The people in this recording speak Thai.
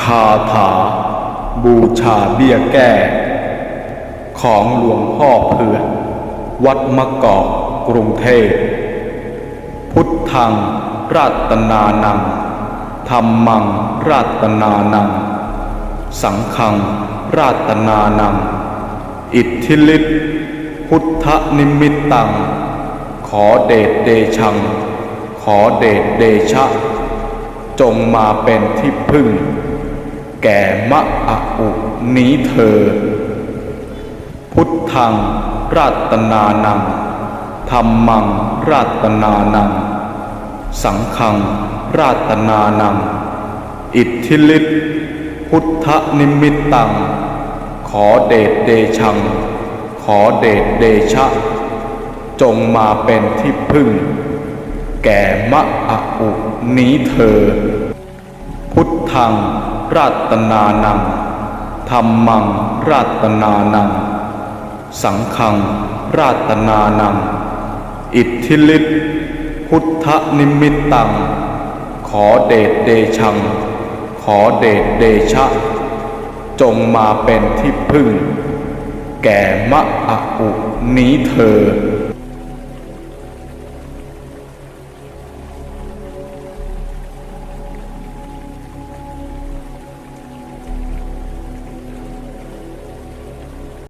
คาถา บูชาเบี้ยแก้ ของหลวงพ่อเพื่อน วัดมะกอกกรุงเทพ พุทธังราตนานังธรรมังราตนานัง สังฆังราตนานัง อิทธิฤทธิพุทธนิมิตตัง ขอเดชเดชัง ขอเดชเดชะ จงมาเป็นที่พึ่ง แก่มะอะอุนี้เธอ พุทธังราตนานังธรรมังราตนานัง สังฆังราตนานัง อิทธิฤทธิพุทธนิมิตตัง ขอเดชเดชัง ขอเดชเดชะ จงมาเป็นที่พึ่ง แก่มะอะอุนี้เธอ พุทธังราตนานังธรรมังราตนานัง สังฆังราตนานัง อิทธิฤทธิพุทธนิมิตตัง ขอเดชเดชัง ขอเดชเดชะ จงมาเป็นที่พึ่ง แก่มะอะอุนี้เธอ